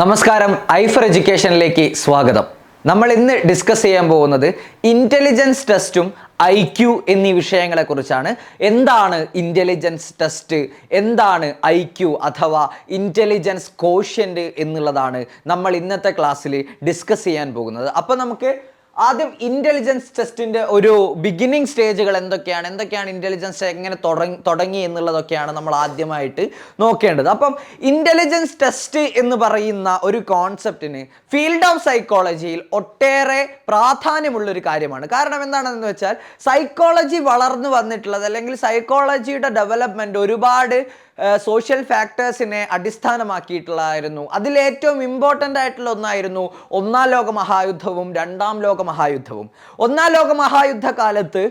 നമസ്കാരം ഐഫർ എഡ്യൂക്കേഷനിലേക്ക് സ്വാഗതം. നമ്മൾ ഇന്ന് ഡിസ്കസ് ചെയ്യാൻ പോകുന്നത് ഇന്റലിജൻസ് ടെസ്റ്റും ഐ ക്യു എന്നീ വിഷയങ്ങളെക്കുറിച്ചാണ് എന്താണ് ഇന്റലിജൻസ് ടെസ്റ്റ് എന്താണ് ഐ ക്യു അഥവാ ഇന്റലിജൻസ് കോഷ്യന്റ് എന്നുള്ളതാണ് നമ്മൾ ഇന്നത്തെ ക്ലാസ്സിൽ ഡിസ്കസ് ചെയ്യാൻ പോകുന്നത്. അപ്പോൾ നമുക്ക് ആദ്യം ഇന്റലിജൻസ് ടെസ്റ്റിന്റെ ഒരു ബിഗിനിങ് സ്റ്റേജുകൾ എന്തൊക്കെയാണ്? എന്തൊക്കെയാണ് ഇന്റലിജൻസ് എങ്ങനെ തുടങ്ങി എന്നുള്ളതൊക്കെയാണ് നമ്മൾ ആദ്യമായിട്ട് നോക്കേണ്ടത്. അപ്പം ഇന്റലിജൻസ് ടെസ്റ്റ് എന്ന് പറയുന്ന ഒരു കോൺസെപ്റ്റിന് ഫീൽഡ് ഓഫ് സൈക്കോളജിയിൽ ഒട്ടേറെ പ്രാധാന്യമുള്ള ഒരു കാര്യമാണ്. കാരണം എന്താണെന്ന് വെച്ചാൽ സൈക്കോളജി വളർന്നു വന്നിട്ടുള്ളത് അല്ലെങ്കിൽ സൈക്കോളജിയുടെ ഡെവലപ്മെന്റ് ഒരുപാട് സോഷ്യൽ ഫാക്ടേഴ്സിനെ അടിസ്ഥാനമാക്കിയിട്ടുള്ളതായിരുന്നു. അതിലേറ്റവും ഇമ്പോർട്ടന്റ് ആയിട്ടുള്ള ഒന്നായിരുന്നു ഒന്നാം ലോക മഹായുദ്ധവും രണ്ടാം ലോക മഹായുദ്ധവും. ഒന്നാം ലോക മഹായുദ്ധ കാലത്ത്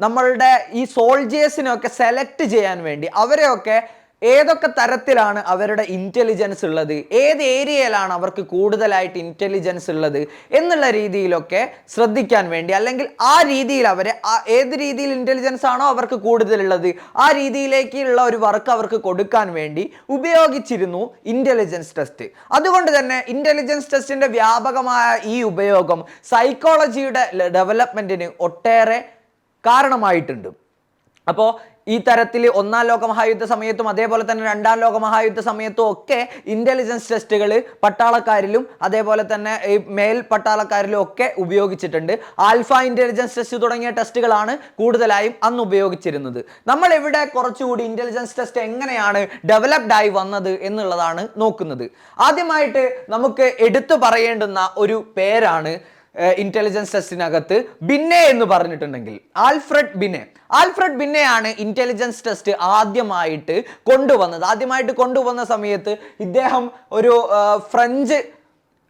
നമ്മളുടെ ഈ സോൾജേഴ്സിനെയൊക്കെ സെലക്ട് ചെയ്യാൻ വേണ്ടി അവരെയൊക്കെ ഏതൊക്കെ തരത്തിലാണ് അവരുടെ ഇന്റലിജൻസ് ഉള്ളത്? ഏത് ഏരിയയിലാണ് അവർക്ക് കൂടുതലായിട്ട് ഇന്റലിജൻസ് ഉള്ളത് എന്നുള്ള രീതിയിലൊക്കെ ശ്രദ്ധിക്കാൻ വേണ്ടി അല്ലെങ്കിൽ ആ രീതിയിൽ അവരെ ഏത് രീതിയിൽ ഇന്റലിജൻസ് ആണോ അവർക്ക് കൂടുതലുള്ളത് ആ രീതിയിലേക്കുള്ള ഒരു വർക്ക് അവർക്ക് കൊടുക്കാൻ വേണ്ടി ഉപയോഗിച്ചിരുന്നു ഇന്റലിജൻസ് ടെസ്റ്റ് അതുകൊണ്ട് തന്നെ ഇന്റലിജൻസ് ടെസ്റ്റിന്റെ വ്യാപകമായ ഈ ഉപയോഗം സൈക്കോളജിയുടെ ഡെവലപ്മെന്റിന് ഒട്ടേറെ കാരണമായിട്ടുണ്ട്. അപ്പോൾ ഈ തരത്തിൽ ഒന്നാം ലോകമഹായുദ്ധ സമയത്തും അതേപോലെ തന്നെ രണ്ടാം ലോകമഹായുദ്ധ സമയത്തും ഒക്കെ ഇന്റലിജൻസ് ടെസ്റ്റുകൾ പട്ടാളക്കാരിലും അതേപോലെ തന്നെ ഈ മേൽ പട്ടാളക്കാരിലും ഒക്കെ ഉപയോഗിച്ചിട്ടുണ്ട്. ആൽഫ ഇന്റലിജൻസ് ടെസ്റ്റ് തുടങ്ങിയ ടെസ്റ്റുകളാണ് കൂടുതലായും അന്ന് ഉപയോഗിച്ചിരുന്നത്. നമ്മൾ ഇവിടെ കുറച്ചുകൂടി ഇന്റലിജൻസ് ടെസ്റ്റ് എങ്ങനെയാണ് ഡെവലപ്ഡ് ആയി വന്നത് എന്നുള്ളതാണ് നോക്കുന്നത്. ആദ്യമായിട്ട് നമുക്ക് എടുത്തു പറയേണ്ടുന്ന ഒരു പേരാണ് ഇന്റലിജൻസ് ടെസ്റ്റിനകത്ത് ബിന്നെ എന്ന് പറഞ്ഞിട്ടുണ്ടെങ്കിൽ ആൽഫ്രഡ് ബിന്നെ ആൽഫ്രഡ് ബിന്നെയാണ് ഇന്റലിജൻസ് ടെസ്റ്റ് ആദ്യമായിട്ട് കൊണ്ടുവന്നത്. ആദ്യമായിട്ട് കൊണ്ടുവന്ന സമയത്ത് ഇദ്ദേഹം ഒരു ഫ്രഞ്ച്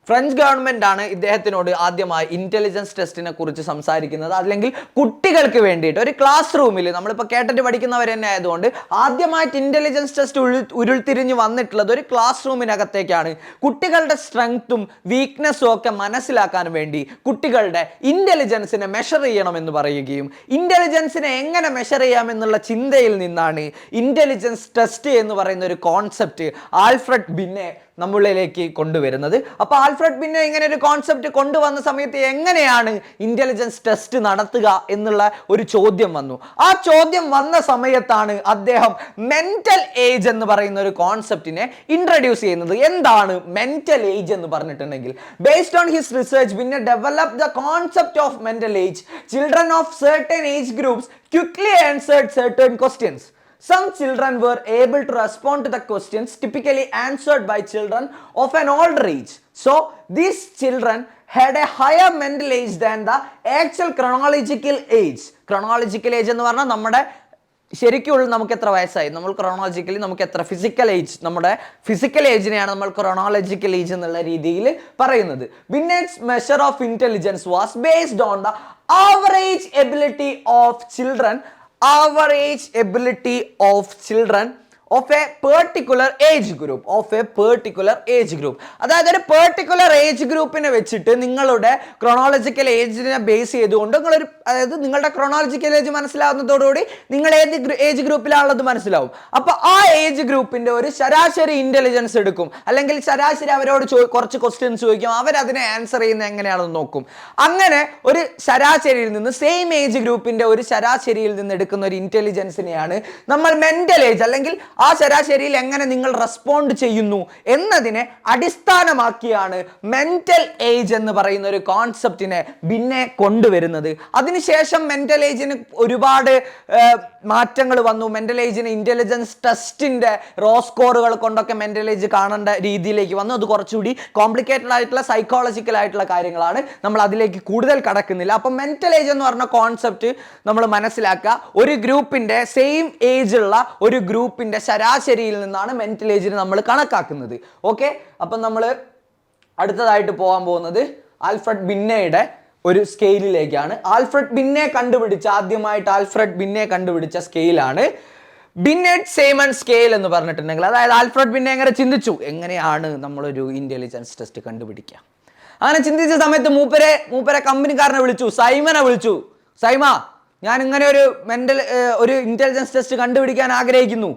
ഫ്രഞ്ച് ഗവൺമെന്റ് ആണ് ഇദ്ദേഹത്തിനോട് ആദ്യമായി ഇന്റലിജൻസ് ടെസ്റ്റിനെ കുറിച്ച് സംസാരിക്കുന്നത്. അല്ലെങ്കിൽ കുട്ടികൾക്ക് വേണ്ടിയിട്ട് ഒരു ക്ലാസ് റൂമിൽ നമ്മളിപ്പോൾ കേട്ടിട്ട് പഠിക്കുന്നവർ തന്നെ ആയതുകൊണ്ട് ആദ്യമായിട്ട് ഇന്റലിജൻസ് ടെസ്റ്റ് ഉരുൾത്തിരിഞ്ഞ് വന്നിട്ടുള്ളത് ഒരു ക്ലാസ് റൂമിനകത്തേക്കാണ് കുട്ടികളുടെ സ്ട്രെങ്ത്തും വീക്ക്നെസ്സും ഒക്കെ മനസ്സിലാക്കാൻ വേണ്ടി കുട്ടികളുടെ ഇന്റലിജൻസിനെ മെഷർ ചെയ്യണമെന്ന് പറയുകയും ഇന്റലിജൻസിനെ എങ്ങനെ മെഷർ ചെയ്യാമെന്നുള്ള ചിന്തയിൽ നിന്നാണ് ഇന്റലിജൻസ് ടെസ്റ്റ് എന്ന് പറയുന്ന ഒരു കോൺസെപ്റ്റ് ആൽഫ്രഡ് ബിന്നെ നമ്മളിലേക്ക് കൊണ്ടുവരുന്നത്. അപ്പോൾ ആൽഫ്രഡ് പിന്നെ ഇങ്ങനെ ഒരു കോൺസെപ്റ്റ് കൊണ്ടുവന്ന സമയത്ത് എങ്ങനെയാണ് ഇന്റലിജൻസ് ടെസ്റ്റ് നടത്തുക എന്നുള്ള ഒരു ചോദ്യം വന്നു. ആ ചോദ്യം വന്ന സമയത്താണ് അദ്ദേഹം മെന്റൽ ഏജ് എന്ന് പറയുന്ന ഒരു കോൺസെപ്റ്റിനെ ഇൻട്രൊഡ്യൂസ് ചെയ്യുന്നത്. എന്താണ് മെന്റൽ ഏജ് എന്ന് പറഞ്ഞിട്ടുണ്ടെങ്കിൽ ബേസ്ഡ് ഓൺ ഹിസ് റിസർച്ച് പിന്നെ develop the concept of mental age children of certain age group quickly answered certain questions. Some children were able to respond to the questions typically answered by children of an older age. So, these children had a higher mental age than the actual chronological age. Chronological age എന്ന് പറഞ്ഞാൽ നമ്മുടെ ശരിക്കുള്ള നമുക്ക് എത്ര വയസ്സായി നമ്മൾ chronologically നമുക്ക് എത്ര ഫിസിക്കൽ ഏജ് നമ്മുടെ ഫിസിക്കൽ ഏജിനെയാണ് നമ്മൾ ക്രോണോളജിക്കൽ ഏജ് എന്നുള്ള രീതിയിൽ പറയുന്നത് Binet's measure of intelligence was based on the average ability of children average ability of children of a particular age group of a particular age group അതായത് ഒരു particular age ഗ്രൂപ്പിനെ വെച്ചിട്ട് നിങ്ങളുടെ ക്രോണോളജിക്കൽ ഏജിനെ ബേസ് ചെയ്തുകൊണ്ട് നിങ്ങളൊരു അതായത് നിങ്ങളുടെ ക്രോണോളജിക്കൽ ഏജ് മനസ്സിലാവുന്നതോടുകൂടി നിങ്ങൾ ഏത് ഏജ് ഗ്രൂപ്പിലാണുള്ളത് മനസ്സിലാവും. അപ്പോൾ ആ ഏജ് ഗ്രൂപ്പിന്റെ ഒരു ശരാശരി ഇന്റലിജൻസ് എടുക്കും. അല്ലെങ്കിൽ ശരാശരി അവരോട് ചോ കുറച്ച് ക്വസ്റ്റ്യൻസ് ചോദിക്കും. അവരതിനെ ആൻസർ ചെയ്യുന്ന എങ്ങനെയാണെന്ന് നോക്കും. അങ്ങനെ ഒരു ശരാശരിയിൽ നിന്ന് സെയിം ഏജ് ഗ്രൂപ്പിന്റെ ഒരു ശരാശരിയിൽ നിന്ന് എടുക്കുന്ന ഒരു ഇന്റലിജൻസിനെയാണ് നമ്മൾ മെന്റൽ ഏജ് അല്ലെങ്കിൽ ആ ശരാശരിയിൽ എങ്ങനെ നിങ്ങൾ റെസ്പോണ്ട് ചെയ്യുന്നു എന്നതിനെ അടിസ്ഥാനമാക്കിയാണ് മെന്റൽ ഏജ് എന്ന് പറയുന്ന ഒരു കോൺസെപ്റ്റിനെ പിന്നെ കൊണ്ടുവരുന്നത്. അതിനുശേഷം മെന്റൽ ഏജിന് ഒരുപാട് മാറ്റങ്ങൾ വന്നു. മെന്റൽ ഏജിന് ഇന്റലിജൻസ് ടെസ്റ്റിന്റെ റോ സ്കോറുകൾ കൊണ്ടൊക്കെ മെന്റൽ ഏജ് കാണേണ്ട രീതിയിലേക്ക് വന്നു. അത് കുറച്ചുകൂടി കോംപ്ലിക്കേറ്റഡ് ആയിട്ടുള്ള സൈക്കോളജിക്കൽ ആയിട്ടുള്ള കാര്യങ്ങളാണ് നമ്മൾ അതിലേക്ക് കൂടുതൽ കടക്കുന്നില്ല. അപ്പം മെന്റൽ ഏജ് എന്ന് പറഞ്ഞ കോൺസെപ്റ്റ് നമ്മൾ മനസ്സിലാക്കുക. ഒരു ഗ്രൂപ്പിന്റെ സെയിം ഏജ് ഉള്ള ഒരു ഗ്രൂപ്പിന്റെ ശരാശരിയിൽ നിന്നാണ് മെന്റൽ ഏജിന് നമ്മൾ കണക്കാക്കുന്നത്. ഓക്കെ അപ്പം നമ്മൾ അടുത്തതായിട്ട് പോകാൻ പോകുന്നത് ആൽഫ്രഡ് ബിന്നയുടെ ഒരു സ്കെയിലിലേക്കാണ്. ആൽഫ്രഡ് ബിന്നെ കണ്ടുപിടിച്ച ആദ്യമായിട്ട് ആൽഫ്രഡ് ബിന്നെ കണ്ടുപിടിച്ച സ്കെയിലാണ്. ബിന്നെറ്റ് സേമൺ സ്കെയിൽ എന്ന് പറഞ്ഞിട്ടുണ്ടെങ്കിൽ അതായത് ആൽഫ്രഡ് ബിന്നെ എങ്ങനെ ചിന്തിച്ചു? എങ്ങനെയാണ് നമ്മളൊരു ഇന്റലിജൻസ് ടെസ്റ്റ് കണ്ടുപിടിക്കുക? അങ്ങനെ ചിന്തിച്ച സമയത്ത് മൂപ്പരെ മൂപ്പരെ കമ്പനിക്കാരനെ വിളിച്ചു. സൈമനെ വിളിച്ചു. സൈമ ഞാൻ ഇങ്ങനെ ഒരു മെന്റൽ ഒരു ഇന്റലിജൻസ് ടെസ്റ്റ് കണ്ടുപിടിക്കാൻ ആഗ്രഹിക്കുന്നു.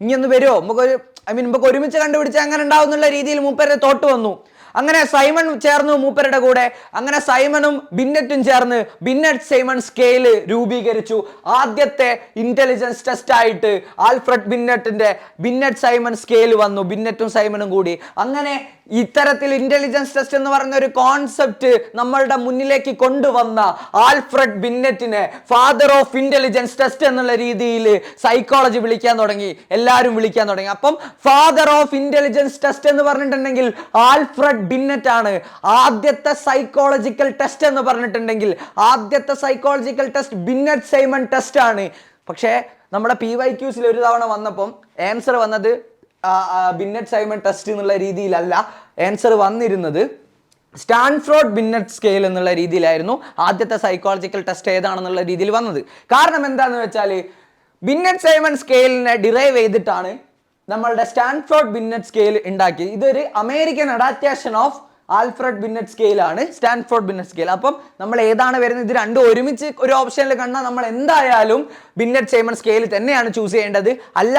ഇനി ഒന്ന് വരുമോ നമുക്കൊരു ഐ മീൻ നമുക്ക് ഒരുമിച്ച് കണ്ടുപിടിച്ച് അങ്ങനെ ഉണ്ടാവുന്നുള്ള രീതിയിൽ മൂപ്പരുടെ തോട്ട് വന്നു. അങ്ങനെ സൈമൺ ചേർന്നു മൂപ്പരുടെ കൂടെ. അങ്ങനെ സൈമണും ബിന്നറ്റും ചേർന്ന് ബിന്നറ്റ് സൈമൺ സ്കെയിൽ രൂപീകരിച്ചു. ആദ്യത്തെ ഇന്റലിജൻസ് ടെസ്റ്റ് ആയിട്ട് ആൽഫ്രഡ് ബിന്നറ്റിന്റെ ബിന്നറ്റ് സൈമൺ സ്കെയിൽ വന്നു. ബിന്നറ്റും സൈമണും കൂടി. അങ്ങനെ ഇത്തരത്തിൽ ഇന്റലിജൻസ് ടെസ്റ്റ് എന്ന് പറയുന്ന ഒരു കോൺസെപ്റ്റ് നമ്മളുടെ മുന്നിലേക്ക് കൊണ്ടുവന്ന ആൽഫ്രഡ് ബിന്നറ്റിനെ ഫാദർ ഓഫ് ഇന്റലിജൻസ് ടെസ്റ്റ് എന്നുള്ള രീതിയിൽ സൈക്കോളജി വിളിക്കാൻ തുടങ്ങി. എല്ലാവരും വിളിക്കാൻ തുടങ്ങി. അപ്പം ഫാദർ ഓഫ് ഇന്റലിജൻസ് ടെസ്റ്റ് എന്ന് പറഞ്ഞിട്ടുണ്ടെങ്കിൽ ആൽഫ്രഡ് ബിന്നറ്റ് ആണ് ആദ്യത്തെ സൈക്കോളജിക്കൽ ടെസ്റ്റ് എന്ന് പറഞ്ഞിട്ടുണ്ടെങ്കിൽ ആദ്യത്തെ psychological test Binet Simon test ആണ്. പക്ഷേ നമ്മുടെ പി വൈ ക്യൂസിൽ ഒരു തവണ വന്നപ്പം ആൻസർ വന്നത് ബിന്നറ്റ് സൈമൺ ടെസ്റ്റ് എന്നുള്ള രീതിയിലല്ല. ആൻസർ വന്നിരുന്നത് സ്റ്റാൻഫ്രോഡ് ബിന്നറ്റ് സ്കെയിൽ എന്നുള്ള രീതിയിലായിരുന്നു ആദ്യത്തെ സൈക്കോളജിക്കൽ ടെസ്റ്റ് ഏതാണെന്നുള്ള രീതിയിൽ വന്നത്. കാരണം എന്താണെന്ന് വെച്ചാൽ ബിന്നറ്റ് സൈമൺ സ്കെയിലിനെ ഡിറൈവ് ചെയ്തിട്ടാണ് നമ്മളുടെ സ്റ്റാൻഫോർഡ് ബിന്നറ്റ് സ്കെയിൽ ഉണ്ടാക്കി. ഇതൊരു American adaptation of Alfred Binet scale ആണ് സ്റ്റാൻഫോർഡ് ബിന്നറ്റ് സ്കെയിൽ. അപ്പം നമ്മൾ ഏതാണ് വരുന്നത്? ഇത് രണ്ടും ഒരുമിച്ച് ഒരു ഓപ്ഷനിൽ കണ്ടാൽ നമ്മൾ എന്തായാലും ബിന്നറ്റ് സേമൺ സ്കെയിൽ തന്നെയാണ് ചൂസ് ചെയ്യേണ്ടത്. അല്ല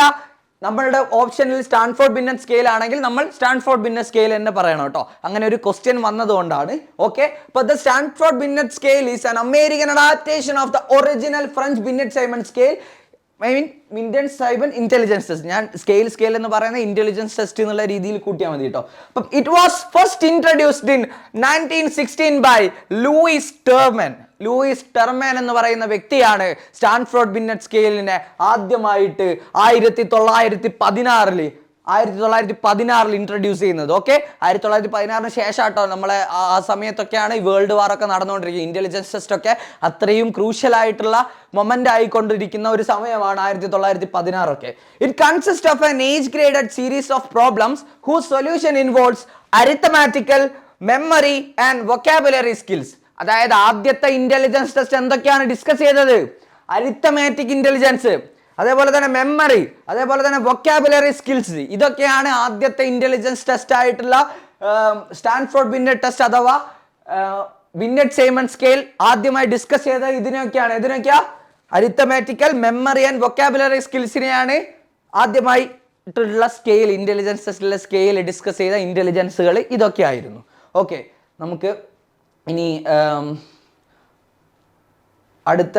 നമ്മളുടെ ഓപ്ഷനിൽ സ്റ്റാൻഫോർഡ് ബിന്നറ്റ് സ്കെയിൽ ആണെങ്കിൽ നമ്മൾ സ്റ്റാൻഫോർഡ് ബിന്നറ്റ് സ്കെയിൽ തന്നെ പറയണം കേട്ടോ. അങ്ങനെ ഒരു ക്വസ്റ്റ്യൻ വന്നതുകൊണ്ടാണ്. ഓക്കെ അപ്പോൾ the Stanford Binet scale is an American adaptation of the original French Binet Simon scale. I mean Indian Simon intelligence test ഞാൻ സ്കെയിൽ സ്കെയിൽ എന്ന് പറയുന്ന ഇന്റലിജൻസ് ടെസ്റ്റ് എന്നുള്ള രീതിയിൽ കൂട്ടിയാൽ മതി കേട്ടോ അപ്പം it was first introduced in nineteen sixteen by Lewis Terman Lewis Terman എന്ന് പറയുന്ന വ്യക്തിയാണ് സ്റ്റാൻഫോർഡ് ബിന്നറ്റ് സ്കെയിലിനെ ആദ്യമായിട്ട് ആയിരത്തി തൊള്ളായിരത്തി പതിനാറിൽ ആയിരത്തി തൊള്ളായിരത്തി പതിനാറിൽ ഇൻട്രൊഡ്യൂസ് ചെയ്യുന്നത്. ഓക്കെ ആയിരത്തി തൊള്ളായിരത്തി പതിനാറിന് ശേഷം കേട്ടോ നമ്മളെ ആ സമയത്തൊക്കെയാണ് ഈ വേൾഡ് വാർ ഒക്കെ നടന്നുകൊണ്ടിരിക്കുന്നത്. ഇന്റലിജൻസ് ടെസ്റ്റ് ഒക്കെ അത്രയും ക്രൂഷ്യൽ ആയിട്ടുള്ള മൊമെന്റ് ആയിക്കൊണ്ടിരിക്കുന്ന ഒരു സമയമാണ് ആയിരത്തി തൊള്ളായിരത്തി പതിനാറൊക്കെ it consist of an age graded series of problems who solution involves arithmetical memory and vocabulary skills അതായത് ആദ്യത്തെ ഇന്റലിജൻസ് ടെസ്റ്റ് എന്തൊക്കെയാണ് ഡിസ്കസ് ചെയ്തത്? അരിത്തമാറ്റിക് ഇന്റലിജൻസ് അതേപോലെ തന്നെ മെമ്മറി അതേപോലെ തന്നെ വൊക്കാബുലറി സ്കിൽസ് ഇതൊക്കെയാണ് ആദ്യത്തെ ഇന്റലിജൻസ് ടെസ്റ്റ് ആയിട്ടുള്ള സ്റ്റാൻഫോർഡ് ബിന്നറ്റ് ടെസ്റ്റ് അഥവാ ബിന്നറ്റ് സേമൺ സ്കെയിൽ ആദ്യമായി ഡിസ്കസ് ചെയ്ത ഇതിനൊക്കെയാണ്. ഇതിനൊക്കെയാ അരിത്തമാറ്റിക്കൽ മെമ്മറി ആൻഡ് വൊക്കാബുലറി സ്കിൽസിനെയാണ് ആദ്യമായി ട്ടുള്ള സ്കെയിൽ ഇന്റലിജൻസ് ടെസ്റ്റിലെ സ്കെയിൽ ഡിസ്കസ് ചെയ്ത ഇന്റലിജൻസുകൾ ഇതൊക്കെ ആയിരുന്നു ഓക്കെ നമുക്ക് ഇനി അടുത്ത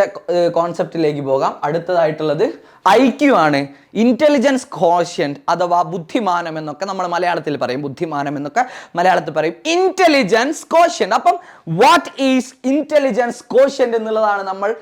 കോൺസെപ്റ്റിലേക്ക് പോകാം. അടുത്തതായിട്ടുള്ളത് ഐ ക്യു ആണ്. ഇന്റലിജൻസ് കോഷ്യന്റ് അഥവാ ബുദ്ധിമാനം എന്നൊക്കെ നമ്മൾ മലയാളത്തിൽ പറയും. ബുദ്ധിമാനം എന്നൊക്കെ മലയാളത്തിൽ പറയും. ഇന്റലിജൻസ് കോഷ്യന്റ് അപ്പം വാട്ട് ഈസ് ഇന്റലിജൻസ് കോഷ്യന്റ് എന്നുള്ളതാണ് നമ്മൾ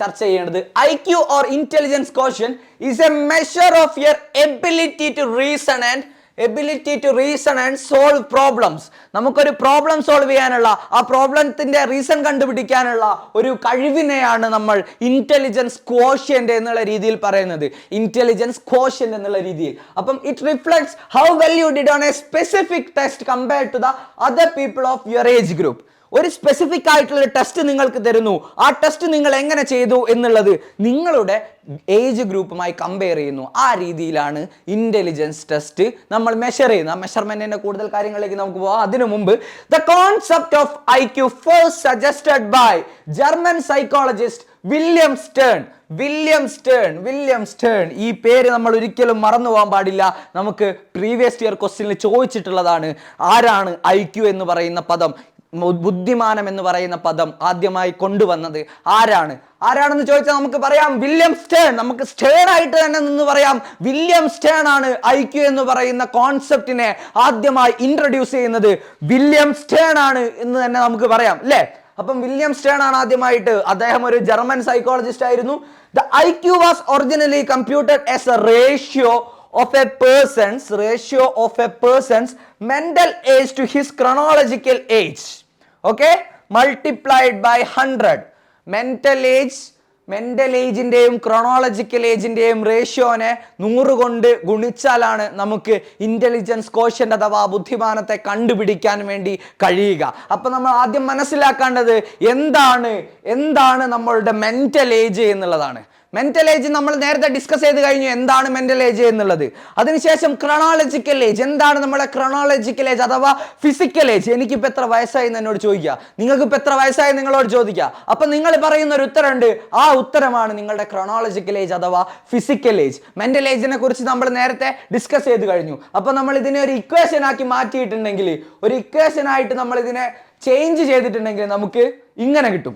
ചർച്ച ചെയ്യേണ്ടത്. I Q or intelligence quotient is a measure of your ability to reason and ability to reason and solve problems നമുക്കൊരു പ്രോബ്ലം സോൾവ് ചെയ്യാനുള്ള ആ പ്രോബ്ലത്തിന്റെ റീസൺ കണ്ടുപിടിക്കാനുള്ള ഒരു കഴിവിനെയാണ് നമ്മൾ ഇന്റലിജൻസ് ക്വോഷ്യന്റ് എന്നുള്ള രീതിയിൽ പറയുന്നത്. ഇന്റലിജൻസ് ക്വോഷ്യന്റ് എന്നുള്ള രീതിയിൽ. അപ്പം it reflects how well you did on a specific test compared to the other people of your age group ഒരു സ്പെസിഫിക് ആയിട്ടുള്ള ടെസ്റ്റ് നിങ്ങൾക്ക് തരുന്നു. ആ ടെസ്റ്റ് നിങ്ങൾ എങ്ങനെ ചെയ്തു എന്നുള്ളത് നിങ്ങളുടെ ഏജ് ഗ്രൂപ്പുമായി കമ്പയർ ചെയ്യുന്നു. ആ രീതിയിലാണ് ഇന്റലിജൻസ് ടെസ്റ്റ് നമ്മൾ മെഷർ ചെയ്യുന്നത്. ആ മെഷർമെന്റിന്റെ കൂടുതൽ കാര്യങ്ങളിലേക്ക് നമുക്ക് പോകാം. അതിനു മുമ്പ് the concept of I Q first suggested by German psychologist William Stern William Stern William Stern ഈ പേര് നമ്മൾ ഒരിക്കലും മറന്നു പോകാൻ പാടില്ല. നമുക്ക് പ്രീവിയസ് ഇയർ ക്വസ്റ്റ്യനിൽ ചോദിച്ചിട്ടുള്ളതാണ്. ആരാണ് ഐ ക്യു എന്ന് പറയുന്ന പദം? ബുദ്ധിമാനം എന്ന് പറയുന്ന പദം ആദ്യമായി കൊണ്ടുവന്നത് ആരാണ്? ആരാണെന്ന് ചോദിച്ചാൽ നമുക്ക് പറയാം വില്യം സ്റ്റേൺ. നമുക്ക് സ്റ്റേൺ ആയിട്ട് തന്നെ നിന്ന് പറയാം വില്യം സ്റ്റേൺ ആണ് ഐ ക്യു എന്ന് പറയുന്ന കോൺസെപ്റ്റിനെ ആദ്യമായി ഇൻട്രൊഡ്യൂസ് ചെയ്യുന്നത്. വില്യം സ്റ്റേൺ ആണ് എന്ന് തന്നെ നമുക്ക് പറയാം അല്ലേ? അപ്പം വില്യം സ്റ്റേൺ ആണ് ആദ്യമായിട്ട് അദ്ദേഹം ഒരു ജർമ്മൻ സൈക്കോളജിസ്റ്റ് ആയിരുന്നു. The I Q was originally computed as a ratio of a person's ratio of a person's mental age to his chronological age okay multiplied by hundred mental age mental ഏജിന്റെയും ക്രോണോളജിക്കൽ ഏജിന്റെയും റേഷ്യോനെ നൂറ് കൊണ്ട് ഗുണിച്ചാലാണ് നമുക്ക് intelligence quotient അഥവാ ബുദ്ധിമാനത്തെ കണ്ടുപിടിക്കാൻ വേണ്ടി കഴിയുക. അപ്പൊ നമ്മൾ ആദ്യം മനസ്സിലാക്കേണ്ടത് എന്താണ്? എന്താണ് നമ്മളുടെ മെന്റൽ ഏജ് എന്നുള്ളതാണ്. മെന്റൽ ഏജ് നമ്മൾ നേരത്തെ ഡിസ്കസ് ചെയ്ത് കഴിഞ്ഞു എന്താണ് മെന്റൽ ഏജ് എന്നുള്ളത്. അതിനുശേഷം ക്രണോളജിക്കൽ ഏജ് എന്താണ് നമ്മുടെ ക്രണോളജിക്കൽ ഏജ് അഥവാ ഫിസിക്കൽ ഏജ് എനിക്കിപ്പോൾ എത്ര വയസ്സായി എന്ന് എന്നോട് ചോദിക്കുക. നിങ്ങൾക്ക് ഇപ്പോൾ എത്ര വയസ്സായി നിങ്ങളോട് ചോദിക്കുക. അപ്പം നിങ്ങൾ പറയുന്ന ഒരു ഉത്തരമുണ്ട്. ആ ഉത്തരമാണ് നിങ്ങളുടെ ക്രണോളജിക്കൽ ഏജ് അഥവാ ഫിസിക്കൽ ഏജ് മെന്റൽ ഏജിനെ കുറിച്ച് നമ്മൾ നേരത്തെ ഡിസ്കസ് ചെയ്ത് കഴിഞ്ഞു. അപ്പം നമ്മൾ ഇതിനെ ഒരു ഇക്വേഷൻ ആക്കി മാറ്റിയിട്ടുണ്ടെങ്കിൽ ഒരു ഇക്വേഷൻ ആയിട്ട് നമ്മൾ ഇതിനെ ചേഞ്ച് ചെയ്തിട്ടുണ്ടെങ്കിൽ നമുക്ക് ഇങ്ങനെ കിട്ടും.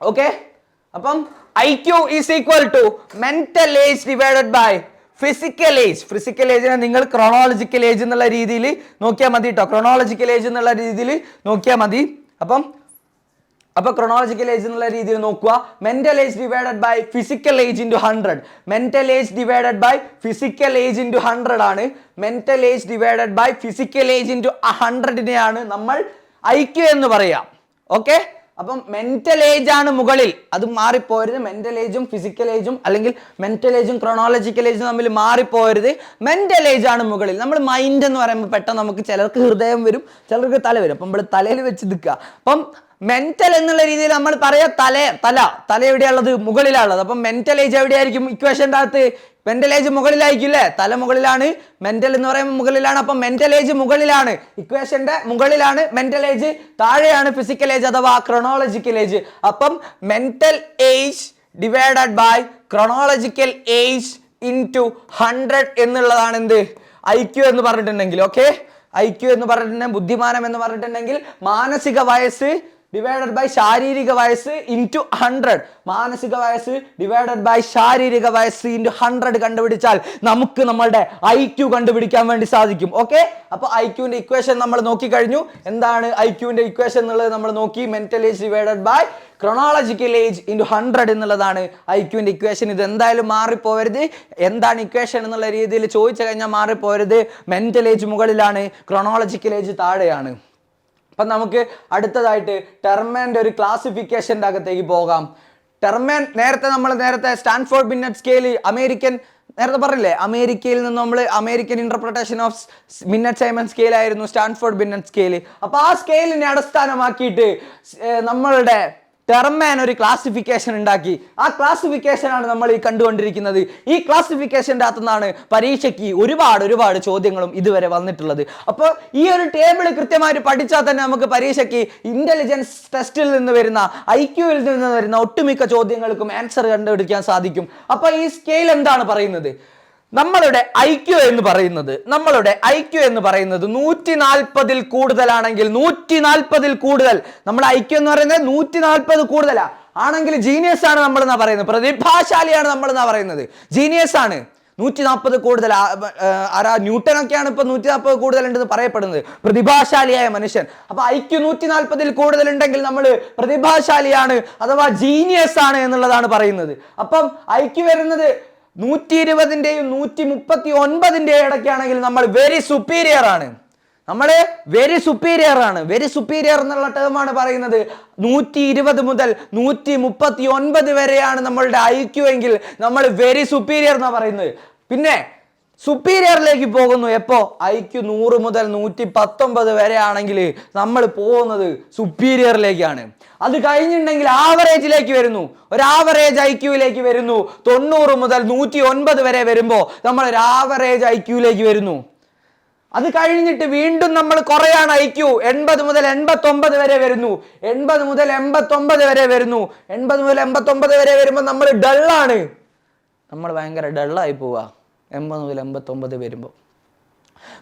ഓക്കെ അപ്പം I Q is equal to mental age divided by physical age physical ഏജിനെ നിങ്ങൾ ക്രോണോളജിക്കൽ ഏജ് എന്നുള്ള രീതിയിൽ നോക്കിയാൽ മതി കേട്ടോ ക്രോണോളജിക്കൽ ഏജ് എന്നുള്ള രീതിയിൽ നോക്കിയാൽ മതി. അപ്പം അപ്പൊ ക്രൊണോളജിക്കൽ ഏജ് എന്നുള്ള രീതിയിൽ നോക്കുക. Mental age divided by physical age into hundred mental age divided by physical age into hundred ആണ്. Mental age divided by physical age into ഹൺഡ്രഡിനെയാണ് നമ്മൾ ഐ ക്യു എന്ന് പറയാം. ഓക്കെ അപ്പം മെന്റൽ ഏജ് ആണ് മുകളിൽ. അത് മാറിപ്പോരുത്. മെന്റൽ ഏജും ഫിസിക്കൽ ഏജും അല്ലെങ്കിൽ മെന്റൽ ഏജും ക്രോണോളജിക്കൽ ഏജും തമ്മിൽ മാറിപ്പോരുത്. മെന്റൽ ഏജ് ആണ് മുകളിൽ. നമ്മൾ മൈൻഡ് എന്ന് പറയുമ്പോൾ പെട്ടെന്ന് നമുക്ക് ചിലർക്ക് ഹൃദയം വരും ചിലർക്ക് തല വരും. അപ്പം നമ്മൾ തലയിൽ വെച്ച് നിൽക്കുക. അപ്പം മെന്റൽ എന്നുള്ള രീതിയിൽ നമ്മൾ പറയാ തല തല. തല എവിടെയുള്ളത് മുകളിലാണുള്ളത് അപ്പം മെന്റൽ ഏജ് എവിടെയായിരിക്കും? ഇക്വേഷന്റെ അകത്ത് മെന്റൽ ഏജ് മുകളിലായിരിക്കും അല്ലേ തല മുകളിലാണ് മെന്റൽ എന്ന് പറയുമ്പോൾ മുകളിലാണ്. അപ്പം മെന്റൽ ഏജ് മുകളിലാണ്. ഇക്വേഷന്റെ മുകളിലാണ് മെന്റൽ ഏജ് താഴെയാണ് ഫിസിക്കൽ ഏജ് അഥവാ ക്രൊണോളജിക്കൽ ഏജ് അപ്പം mental age divided by chronological age into hundred എന്നുള്ളതാണ് എന്ത്? ഐ ക്യു എന്ന് പറഞ്ഞിട്ടുണ്ടെങ്കിൽ ഓക്കെ ഐ ക്യു എന്ന് പറഞ്ഞിട്ടുണ്ടെങ്കിൽ ബുദ്ധിമാനം എന്ന് പറഞ്ഞിട്ടുണ്ടെങ്കിൽ മാനസിക വയസ്സ് ഡിവൈഡഡ് ബൈ ശാരീരിക വയസ്സ് ഇന്റു ഹൺഡ്രഡ് മാനസിക വയസ്സ് ഡിവൈഡഡ് ബൈ ശാരീരിക വയസ്സ് ഇന്റു ഹൺഡ്രഡ് കണ്ടുപിടിച്ചാൽ നമുക്ക് നമ്മളുടെ ഐ ക്യു കണ്ടുപിടിക്കാൻ വേണ്ടി സാധിക്കും. ഓക്കെ അപ്പോൾ ഐ ക്യുവിന്റെ ഇക്വേഷൻ നമ്മൾ നോക്കിക്കഴിഞ്ഞു. എന്താണ് ഐ ക്യുവിന്റെ ഇക്വേഷൻ എന്നുള്ളത് നമ്മൾ നോക്കി. Mental age divided by chronological age into hundred എന്നുള്ളതാണ് ഐ ക്യുവിന്റെ ഇക്വേഷൻ ഇത് എന്തായാലും മാറിപ്പോരുത് എന്താണ് ഇക്വേഷൻ എന്നുള്ള രീതിയിൽ ചോദിച്ചു കഴിഞ്ഞാൽ മാറിപ്പോരുത് മെന്റൽ ഏജ് മുകളിലാണ് ക്രൊണോളജിക്കൽ ഏജ് താഴെയാണ്. അപ്പം നമുക്ക് അടുത്തതായിട്ട് ടെർമേന്റെ ഒരു ക്ലാസിഫിക്കേഷന്റെ അകത്തേക്ക് പോകാം. ടെർമേൻ നേരത്തെ നമ്മൾ നേരത്തെ സ്റ്റാൻഫോർഡ് മിന്നറ്റ് സ്കെയിൽ അമേരിക്കൻ നേരത്തെ പറഞ്ഞില്ലേ? അമേരിക്കയിൽ നിന്ന് നമ്മൾ American interpretation of Binet Simon scale ആയിരുന്നു സ്റ്റാൻഫോർഡ് മിന്നറ്റ് സ്കെയിൽ. അപ്പോൾ ആ സ്കെയിലിനെ അടിസ്ഥാനമാക്കിയിട്ട് ഏർ ടെർമാൻ ഒരു ക്ലാസിഫിക്കേഷൻ ഉണ്ടാക്കി. ആ ക്ലാസിഫിക്കേഷൻ ആണ് നമ്മൾ ഈ കണ്ടുകൊണ്ടിരിക്കുന്നത്. ഈ ക്ലാസിഫിക്കേഷന്റെ അകത്തു നിന്നാണ് പരീക്ഷയ്ക്ക് ഒരുപാട് ഒരുപാട് ചോദ്യങ്ങളും ഇതുവരെ വന്നിട്ടുള്ളത്. അപ്പോൾ ഈ ഒരു ടേബിൾ കൃത്യമായിട്ട് പഠിച്ചാൽ തന്നെ നമുക്ക് പരീക്ഷയ്ക്ക് ഇന്റലിജൻസ് ടെസ്റ്റിൽ നിന്ന് വരുന്ന ഐ ക്യൂവിൽ നിന്ന് വരുന്ന ഒട്ടുമിക്ക ചോദ്യങ്ങൾക്കും ആൻസർ കണ്ടുപിടിക്കാൻ സാധിക്കും. അപ്പോൾ ഈ സ്കെയിൽ എന്താണ് പറയുന്നത്? നമ്മളുടെ ഐക്യു എന്ന് പറയുന്നത് നമ്മളുടെ ഐക്യു എന്ന് പറയുന്നത് നൂറ്റി നാൽപ്പതിൽ കൂടുതലാണെങ്കിൽ നൂറ്റി നാൽപ്പതിൽ കൂടുതൽ. നമ്മുടെ ഐക്യു എന്ന് പറയുന്നത് നൂറ്റി നാൽപ്പത് കൂടുതലാ. ആണെങ്കിൽ ജീനിയസ് ആണ് നമ്മൾ എന്നാ പറയുന്നത്. പ്രതിഭാശാലിയാണ് നമ്മൾ എന്നാ പറയുന്നത്. ജീനിയസ് ആണ്. നൂറ്റി നാൽപ്പത് കൂടുതൽ ആരാ ന്യൂട്ടനൊക്കെയാണ് ഇപ്പൊ നൂറ്റി നാൽപ്പത് കൂടുതലുണ്ടെന്ന് പറയപ്പെടുന്നത്. പ്രതിഭാശാലിയായ മനുഷ്യൻ. അപ്പൊ ഐക്യു നൂറ്റി നാൽപ്പതിൽ കൂടുതൽ ഉണ്ടെങ്കിൽ നമ്മൾ പ്രതിഭാശാലിയാണ് അഥവാ ജീനിയസ് ആണ് എന്നുള്ളതാണ് പറയുന്നത്. അപ്പം ഐക്യു വരുന്നത് നൂറ്റി ഇരുപതിന്റെയും നൂറ്റി മുപ്പത്തി ഒൻപതിന്റെയും ഇടയ്ക്കാണെങ്കിൽ നമ്മൾ വെരി സുപ്പീരിയർ ആണ്. നമ്മൾ വെരി സുപ്പീരിയർ ആണ്. വെരി സുപ്പീരിയർ എന്നുള്ള ടേമാണ് പറയുന്നത്. നൂറ്റി ഇരുപത് മുതൽ നൂറ്റി മുപ്പത്തി ഒൻപത് വരെയാണ് നമ്മളുടെ ഐക്യു എങ്കിൽ നമ്മൾ വെരി സുപ്പീരിയർ എന്നാണ് പറയുന്നത്. പിന്നെ സുപ്പീരിയറിലേക്ക് പോകുന്നു. എപ്പോ? ഐക്യു നൂറ് മുതൽ നൂറ്റി പത്തൊമ്പത് വരെ ആണെങ്കിൽ നമ്മൾ പോകുന്നത് സുപ്പീരിയറിലേക്കാണ് അത് കഴിഞ്ഞിട്ടുണ്ടെങ്കിൽ ആവറേജിലേക്ക് വരുന്നു. ഒരു ആവറേജ് ഐക്യുവിലേക്ക് വരുന്നു. തൊണ്ണൂറ് മുതൽ നൂറ്റി ഒൻപത് വരെ വരുമ്പോൾ നമ്മൾ ഒരു ആവറേജ് ഐക്യുവിലേക്ക് വരുന്നു. അത് കഴിഞ്ഞിട്ട് വീണ്ടും നമ്മൾ കുറയാണ് ഐക്യു എൺപത് മുതൽ എൺപത്തി ഒമ്പത് വരെ വരുന്നു. എൺപത് മുതൽ എൺപത്തി ഒമ്പത് വരെ വരുന്നു. എൺപത് മുതൽ എൺപത്തി ഒമ്പത് വരെ വരുമ്പോൾ നമ്മൾ ഡള്ളാണ് നമ്മൾ ഭയങ്കര ഡള്ളായി പോവുക എൺപത് മുതൽ എൺപത്തി ഒമ്പത് വരുമ്പോൾ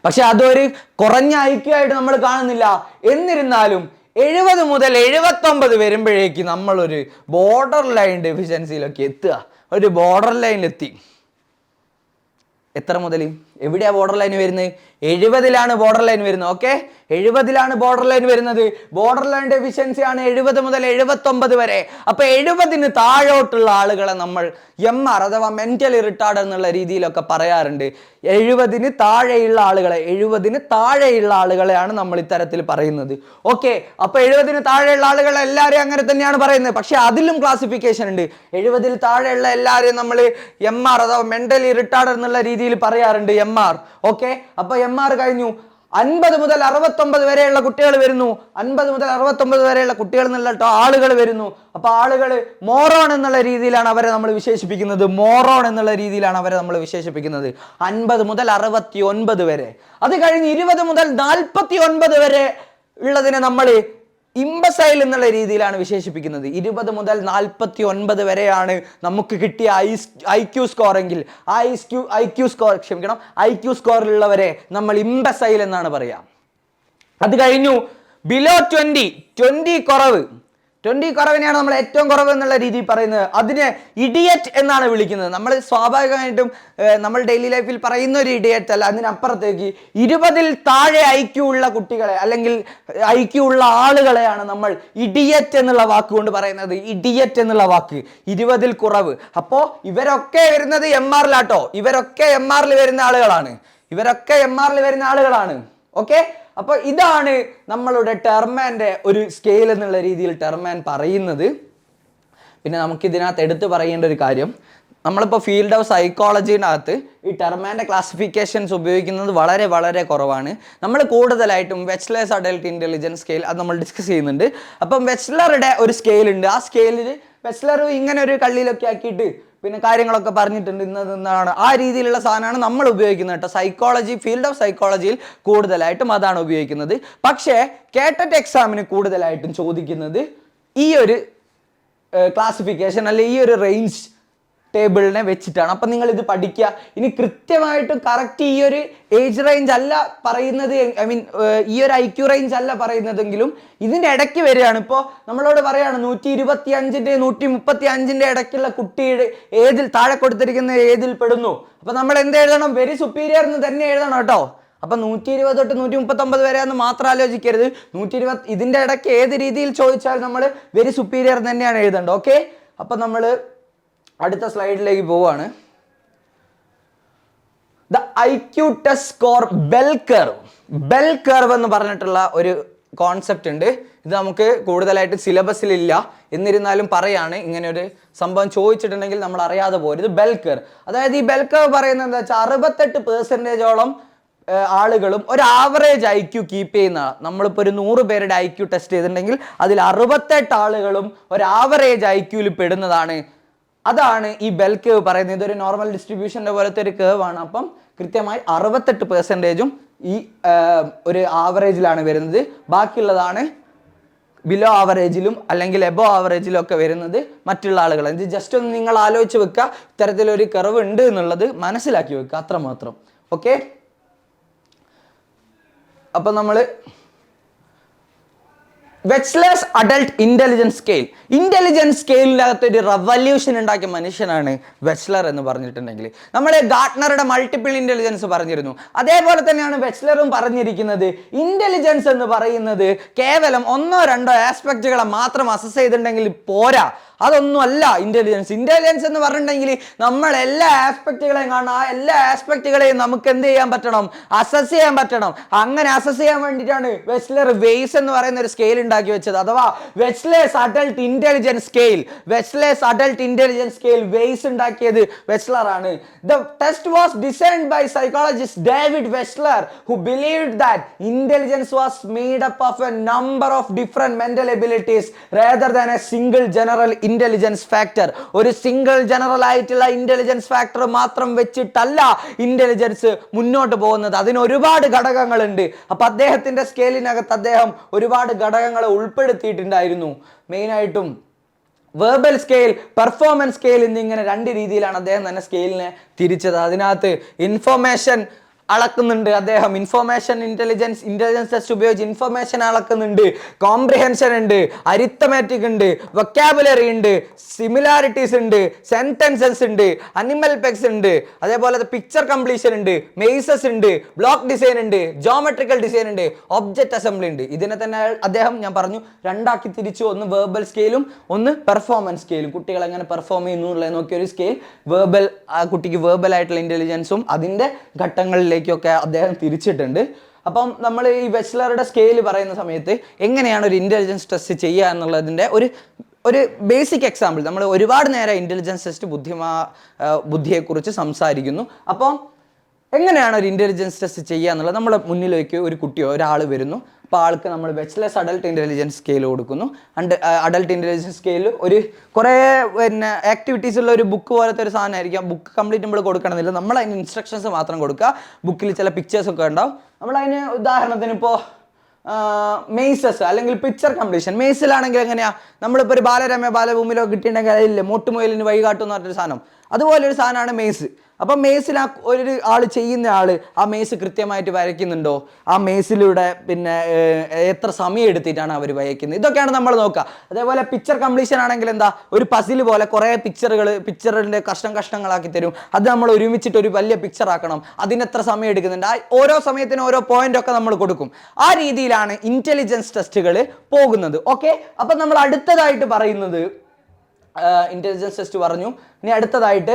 പക്ഷെ അതൊരു കുറഞ്ഞ ഐക്യമായിട്ട് നമ്മൾ കാണുന്നില്ല. എന്നിരുന്നാലും എഴുപത് മുതൽ എഴുപത്തൊമ്പത് വരുമ്പോഴേക്ക് നമ്മളൊരു ബോർഡർ ലൈൻ ഡെഫിഷ്യൻസിയിലൊക്കെ എത്തുക. ഒരു ബോർഡർ ലൈനിലെത്തി എത്ര മുതൽ എവിടെയാ ബോർഡർ ലൈൻ വരുന്നത്? എഴുപതിലാണ് ബോർഡർ ലൈൻ വരുന്നത് ഓക്കെ എഴുപതിലാണ് ബോർഡർ ലൈൻ വരുന്നത്. ബോർഡർ ലൈൻ ഡെഫിഷ്യൻസി ആണ് എഴുപത് മുതൽ എഴുപത്തൊമ്പത് വരെ. അപ്പൊ എഴുപതിന് താഴോട്ടുള്ള ആളുകളെ നമ്മൾ എം ആർ അഥവാ മെന്റലി റിട്ടാർഡ് എന്നുള്ള രീതിയിലൊക്കെ പറയാറുണ്ട്. എഴുപതിന് താഴെയുള്ള ആളുകളെ എഴുപതിന് താഴെയുള്ള ആളുകളെയാണ് നമ്മൾ ഇത്തരത്തിൽ പറയുന്നത്. ഓക്കെ അപ്പൊ എഴുപതിന് താഴെയുള്ള ആളുകളെ എല്ലാവരെയും അങ്ങനെ തന്നെയാണ് പറയുന്നത്. പക്ഷെ അതിലും ക്ലാസിഫിക്കേഷൻ ഉണ്ട്. എഴുപതിൽ താഴെയുള്ള എല്ലാവരെയും നമ്മൾ എം ആർ അഥവാ മെന്റലി റിട്ടാർഡ് എന്നുള്ള രീതിയിൽ പറയാറുണ്ട്. എം ആർ ഓക്കെ അപ്പൊ എം ആർ കഴിഞ്ഞു. അൻപത് മുതൽ അറുപത്തൊമ്പത് വരെയുള്ള കുട്ടികൾ വരുന്നു. അൻപത് മുതൽ അറുപത്തൊമ്പത് വരെയുള്ള കുട്ടികൾ എന്നുള്ള ആളുകൾ വരുന്നു. അപ്പൊ ആളുകൾ മോറോൺ എന്നുള്ള രീതിയിലാണ് അവരെ നമ്മൾ വിശേഷിപ്പിക്കുന്നത്. മോറോൺ എന്നുള്ള രീതിയിലാണ് അവരെ നമ്മൾ വിശേഷിപ്പിക്കുന്നത്. അൻപത് മുതൽ അറുപത്തി ഒൻപത് വരെ. അത് കഴിഞ്ഞ് ഇരുപത് മുതൽ നാൽപ്പത്തി ഒൻപത് വരെ ഉള്ളതിനെ നമ്മൾ ഇമ്പസൈൽ എന്നുള്ള രീതിയിലാണ് വിശേഷിപ്പിക്കുന്നത്. ഇരുപത് മുതൽ നാൽപ്പത്തി ഒൻപത് വരെയാണ് നമുക്ക് കിട്ടിയ ഐ ഐ ക്യു സ്കോർ എങ്കിൽ I Q I Q score ക്ഷമിക്കണം ഐ ക്യു സ്കോറിലുള്ളവരെ നമ്മൾ ഇമ്പസൈൽ എന്നാണ് പറയാം. അത് കഴിഞ്ഞു ബിലോ ട്വന്റി ട്വന്റി കുറവ്. ട്വന്റി കുറവിനെയാണ് നമ്മൾ ഏറ്റവും കുറവ് എന്നുള്ള രീതിയിൽ പറയുന്നത്. അതിനെ ഇഡിയറ്റ് എന്നാണ് വിളിക്കുന്നത്. നമ്മൾ സ്വാഭാവികമായിട്ടും നമ്മൾ ഡെയിലി ലൈഫിൽ പറയുന്ന ഒരു ഇഡിയറ്റ് അല്ല. അതിനപ്പുറത്തേക്ക് ഇരുപതിൽ താഴെ ഐക്യു ഉള്ള കുട്ടികളെ അല്ലെങ്കിൽ ഐക്യു ഉള്ള ആളുകളെയാണ് നമ്മൾ ഇഡിയറ്റ് എന്നുള്ള വാക്ക് കൊണ്ട് പറയുന്നത്. ഇഡിയറ്റ് എന്നുള്ള വാക്ക്. ഇരുപതിൽ കുറവ്. അപ്പോൾ ഇവരൊക്കെ വരുന്നത് എം ആറിലാട്ടോ ഇവരൊക്കെ എം ആറിൽ വരുന്ന ആളുകളാണ്. ഇവരൊക്കെ എം ആറിൽ വരുന്ന ആളുകളാണ്. ഓക്കെ അപ്പൊ ഇതാണ് നമ്മളുടെ ടെർമാന്റെ ഒരു സ്കെയിൽ എന്നുള്ള രീതിയിൽ ടെർമാൻ പറയുന്നത്. പിന്നെ നമുക്ക് ഇതിനകത്ത് എടുത്തു പറയേണ്ട ഒരു കാര്യം. നമ്മളിപ്പോൾ ഫീൽഡ് ഓഫ് സൈക്കോളജീനകത്ത് ഈ ടെർമാന്റെ ക്ലാസിഫിക്കേഷൻസ് ഉപയോഗിക്കുന്നത് വളരെ വളരെ കുറവാണ്. നമ്മൾ കൂടുതലായിട്ടും വെച്ച്ലേഴ്സ് അഡൽട്ട് ഇന്റലിജൻസ് സ്കെയിൽ അത് നമ്മൾ ഡിസ്കസ് ചെയ്യുന്നുണ്ട്. അപ്പം വെച്ച്ലറുടെ ഒരു സ്കെയിൽ ഉണ്ട്. ആ സ്കെയിലിൽ വെച്ച്ലർ ഇങ്ങനെ ഒരു കള്ളിയിലൊക്കെ ആക്കിയിട്ട് പിന്നെ കാര്യങ്ങളൊക്കെ പറഞ്ഞിട്ടുണ്ട് ഇന്നത് ആ രീതിയിലുള്ള സാധനമാണ് നമ്മൾ ഉപയോഗിക്കുന്നത് കേട്ടോ. സൈക്കോളജി ഫീൽഡ് ഓഫ് സൈക്കോളജിയിൽ കൂടുതലായിട്ടും അതാണ് ഉപയോഗിക്കുന്നത്. പക്ഷേ കേട്ടറ്റ് എക്സാമിന് കൂടുതലായിട്ടും ചോദിക്കുന്നത് ഈ ഒരു ക്ലാസിഫിക്കേഷൻ അല്ലെ ഈ ഒരു റേഞ്ച് ടേബിളിനെ വെച്ചിട്ടാണ്. അപ്പം നിങ്ങൾ ഇത് പഠിക്കുക. ഇനി കൃത്യമായിട്ട് കറക്റ്റ് ഈ ഒരു ഏജ് റേഞ്ച് അല്ല പറയുന്നത് ഐ മീൻ ഈ ഒരു ഐ ക്യു റേഞ്ച് അല്ല പറയുന്നതെങ്കിലും ഇതിന്റെ ഇടയ്ക്ക് വരികയാണ്. ഇപ്പോൾ നമ്മളോട് പറയുകയാണ് നൂറ്റി ഇരുപത്തി അഞ്ചിന്റെ നൂറ്റി മുപ്പത്തി അഞ്ചിന്റെ ഇടയ്ക്കുള്ള കുട്ടിയുടെ ഏതിൽ താഴെ കൊടുത്തിരിക്കുന്ന ഏതിൽ പെടുന്നു? അപ്പം നമ്മൾ എന്ത് എഴുതണം? വെരി സുപ്പീരിയർ എന്ന് തന്നെ എഴുതണം കേട്ടോ. അപ്പൊ നൂറ്റി ഇരുപത് തൊട്ട് നൂറ്റി മുപ്പത്തൊമ്പത് വരെ എന്ന് മാത്രം ആലോചിക്കരുത്. നൂറ്റി ഇരുപത് ഇതിന്റെ ഇടയ്ക്ക് ഏത് രീതിയിൽ ചോദിച്ചാൽ നമ്മൾ വെരി സുപ്പീരിയർ തന്നെയാണ് എഴുതേണ്ടത്. ഓക്കെ അപ്പൊ നമ്മൾ അടുത്ത സ്ലൈഡിലേക്ക് പോവാണ്. The I Q test score bell curve. Bell curve എന്ന് പറഞ്ഞിട്ടുള്ള ഒരു കോൺസെപ്റ്റ് ഉണ്ട്. ഇത് നമുക്ക് കൂടുതലായിട്ട് സിലബസിലില്ല എന്നിരുന്നാലും പറയാണ് ഇങ്ങനെ ഒരു സംഭവം ചോദിച്ചിട്ടുണ്ടെങ്കിൽ നമ്മൾ അറിയാതെ പോരുത്. Bell curve. അതായത് ഈ ബെൽ കർവ് പറയുന്നത് എന്താ വെച്ചാൽ അറുപത്തെട്ട് പേഴ്സന്റേജോളം ആളുകളും ഒരു ആവറേജ് ഐ ക്യു കീപ്പ് ചെയ്യുന്ന നമ്മളിപ്പോൾ ഒരു നൂറ് പേരുടെ ഐ ക്യു ടെസ്റ്റ് ചെയ്തിട്ടുണ്ടെങ്കിൽ അതിൽ അറുപത്തെട്ട് ആളുകളും ഒരു ആവറേജ് ഐ ക്യൂവിൽ പെടുന്നതാണ് അതാണ് ഈ ബെൽ കേവ് പറയുന്നത്. ഇതൊരു നോർമൽ ഡിസ്ട്രിബ്യൂഷന്റെ പോലത്തെ ഒരു കേവ് ആണ്. അപ്പം കൃത്യമായി അറുപത്തെട്ട് പെർസെന്റേജും ഈ ഒരു ആവറേജിലാണ് വരുന്നത്. ബാക്കിയുള്ളതാണ് ബിലോ ആവറേജിലും അല്ലെങ്കിൽ എബോ ആവറേജിലും ഒക്കെ വരുന്നത് മറ്റുള്ള ആളുകൾ ഇത് ജസ്റ്റ് ഒന്ന് നിങ്ങൾ ആലോചിച്ച് വെക്കുക. ഇത്തരത്തിലൊരു കർവ് ഉണ്ട് എന്നുള്ളത് മനസ്സിലാക്കി വെക്കുക. അത്രമാത്രം. ഓക്കെ അപ്പം നമ്മൾ Wechsler's adult intelligence scale intelligence സ്കെയിലിനകത്ത് ഒരു റവല്യൂഷൻ ഉണ്ടാക്കിയ മനുഷ്യനാണ് വെച്ച്ലർ എന്ന് പറഞ്ഞിട്ടുണ്ടെങ്കിൽ. നമ്മൾ ഗാർട്ട്നറുടെ മൾട്ടിപ്പിൾ ഇന്റലിജൻസ് പറഞ്ഞിരുന്നു. അതേപോലെ തന്നെയാണ് വെച്ച്ലറും പറഞ്ഞിരിക്കുന്നത്. ഇന്റലിജൻസ് എന്ന് പറയുന്നത് കേവലം ഒന്നോ രണ്ടോ ആസ്പെക്റ്റുകളെ മാത്രം അസസ് ചെയ്തിട്ടുണ്ടെങ്കിൽ പോരാ. അതൊന്നും അല്ല ഇന്റലിജൻസ് ഇന്റലിജൻസ് എന്ന് പറഞ്ഞിട്ടുണ്ടെങ്കിൽ നമ്മൾ എല്ലാ ആസ്പെക്റ്റുകളെയും കാണണം. ആ എല്ലാ ആസ്പെക്റ്റുകളെയും നമുക്ക് എന്ത് ചെയ്യാൻ പറ്റണം? അസസ് ചെയ്യാൻ പറ്റണം. അങ്ങനെ അസസ് ചെയ്യാൻ വേണ്ടിയിട്ടാണ് വെസ്ലർ വെയ്സ് എന്ന് പറയുന്ന ഒരു സ്കെയിൽ ഉണ്ടാക്കി വെച്ചത്. അഥവാ Wechsler's adult intelligence scale Wechsler's adult intelligence scale wise ഉണ്ടാക്കിയത് വെസ്ലർ ആണ് the test was designed by psychologist David Wechsler who believe that intelligence was made up of a number of different mental abilities rather than a single general intelligence factor ഒരു single general ആയിട്ടുള്ള intelligence factor മാത്രം വെച്ചിട്ടല്ല intelligence മുന്നോട്ട് പോകുന്നത്. അതിന് ഒരുപാട് ഘടകങ്ങളുണ്ട്. അപ്പൊ അദ്ദേഹത്തിന്റെ സ്കെയിലിനകത്ത് അദ്ദേഹം ഒരുപാട് ഘടകങ്ങൾ ഉൾപ്പെടുത്തിയിട്ടുണ്ടായിരുന്നു. മെയിനായിട്ടും വേർബൽ സ്കെയിൽ പെർഫോമൻസ് സ്കെയിൽ എന്നിങ്ങനെ രണ്ട് രീതിയിലാണ് അദ്ദേഹം തന്നെ സ്കെയിലിനെ തിരിച്ചത്. അതിനകത്ത് ഇൻഫോർമേഷൻ അളക്കുന്നുണ്ട്. അദ്ദേഹം ഇൻഫർമേഷൻ ഇന്റലിജൻസ് ഇന്റലിജൻസ് ടെസ്റ്റ് ഉപയോഗിച്ച് ഇൻഫർമേഷൻ അളക്കുന്നുണ്ട്. കോംപ്രിഹെൻഷൻ ഉണ്ട്. അരിത്തമാറ്റിക് ഉണ്ട്. വൊക്കാബുലറി ഉണ്ട്. സിമിലാരിറ്റീസ് ഉണ്ട്. സെന്റൻസസ് ഉണ്ട്. അനിമൽ പെക്സ് ഉണ്ട്. അതേപോലെ പിക്ചർ കംപ്ലീഷൻ ഉണ്ട്. മെയ്സസ് ഉണ്ട്. ബ്ലോക്ക് ഡിസൈൻ ഉണ്ട്. ജോമെട്രിക്കൽ ഡിസൈൻ ഉണ്ട്. ഒബ്ജക്റ്റ് അസംബ്ലി ഉണ്ട്. ഇതിനെ തന്നെ അദ്ദേഹം ഞാൻ പറഞ്ഞു രണ്ടാക്കി തിരിച്ചു. ഒന്ന് വേർബൽ സ്കെയിലും ഒന്ന് പെർഫോമൻസ് സ്കെയിലും കുട്ടികൾ എങ്ങനെ പെർഫോം ചെയ്യുന്നു എന്നുള്ളത് നോക്കിയ ഒരു സ്കെയിൽ വേർബൽ ആ കുട്ടിക്ക് വേർബൽ ആയിട്ടുള്ള ഇന്റലിജൻസും അതിന്റെ ഘട്ടങ്ങളിലേക്കൊക്കെ അദ്ദേഹം തിരിച്ചിട്ടുണ്ട്. അപ്പം നമ്മൾ ഈ വെസ്ലറുടെ സ്കെയിൽ പറയുന്ന സമയത്ത് എങ്ങനെയാണ് ഒരു ഇന്റലിജൻസ് ടെസ്റ്റ് ചെയ്യുക എന്നുള്ളതിന്റെ ഒരു ഒരു ബേസിക് എക്സാമ്പിൾ നമ്മൾ ഒരുപാട് നേരം ഇന്റലിജൻസ് ടെസ്റ്റ് ബുദ്ധിമാ ബുദ്ധിയെക്കുറിച്ച് സംസാരിക്കുന്നു. അപ്പം എങ്ങനെയാണ് ഒരു ഇന്റലിജൻസ് ടെസ്റ്റ് ചെയ്യുക എന്നുള്ളത്? നമ്മുടെ മുന്നിലേക്ക് ഒരു കുട്ടിയോ ഒരാൾ വരുന്നു. അപ്പോൾ ആൾക്ക് നമ്മൾ വെച്ച്ലെസ് അഡൽട്ട് ഇന്റലിജൻസ് സ്കെയിൽ കൊടുക്കുന്നു. അണ്ട് അഡൽട്ട് ഇന്റലിജൻസ് സ്കെയിൽ ഒരു കുറേ പിന്നെ ആക്ടിവിറ്റീസ് ഉള്ള ഒരു ബുക്ക് പോലത്തെ ഒരു സാധനമായിരിക്കും. ബുക്ക് കംപ്ലീറ്റ് നമ്മൾ കൊടുക്കണമെന്നില്ല. നമ്മൾ അതിന് ഇൻസ്ട്രക്ഷൻസ് മാത്രം കൊടുക്കുക. ബുക്കിൽ ചില പിക്ചേഴ്സ് ഒക്കെ ഉണ്ടാവും. നമ്മൾ അതിന് ഉദാഹരണത്തിന് ഇപ്പോൾ മെയ്സസ് അല്ലെങ്കിൽ പിക്ചർ കംപ്ലീഷൻ മെയ്സിലാണെങ്കിൽ എങ്ങനെയാ? നമ്മളിപ്പോൾ ഒരു ബാലരമ ബാലഭൂമിയിലോ കിട്ടിയിട്ടുണ്ടെങ്കിൽ അതില്ലേ? മോട്ടുമുയലിന് വഴികാട്ടും എന്ന് പറഞ്ഞൊരു സാധനം. അതുപോലെ ഒരു സാധനമാണ് മെയ്സ് അപ്പം മേസിൽ ആ ഒരു ആൾ ചെയ്യുന്ന ആൾ ആ മേസ് കൃത്യമായിട്ട് വരയ്ക്കുന്നുണ്ടോ? ആ മേസിലൂടെ പിന്നെ എത്ര സമയം എടുത്തിട്ടാണ് അവർ വരയ്ക്കുന്നത്? ഇതൊക്കെയാണ് നമ്മൾ നോക്കുക. അതേപോലെ പിക്ചർ കംപ്ലീഷൻ ആണെങ്കിൽ എന്താ? ഒരു പസിൽ പോലെ കുറേ പിക്ചറുകൾ പിക്ചറിന്റെ കഷ്ണം കഷ്ണങ്ങളാക്കി തരും. അത് നമ്മൾ ഒരുമിച്ചിട്ട് ഒരു വലിയ പിക്ചർ ആക്കണം. അതിന് എത്ര സമയം എടുക്കുന്നുണ്ട്? ആ ഓരോ സമയത്തിനും ഓരോ പോയിന്റ് ഒക്കെ നമ്മൾ കൊടുക്കും. ആ രീതിയിലാണ് ഇന്റലിജൻസ് ടെസ്റ്റുകൾ പോകുന്നത്. ഓക്കെ അപ്പം നമ്മൾ അടുത്തതായിട്ട് പറയുന്നത് ഇന്റലിജൻസ് ടെസ്റ്റ് പറഞ്ഞു. ഇനി അടുത്തതായിട്ട്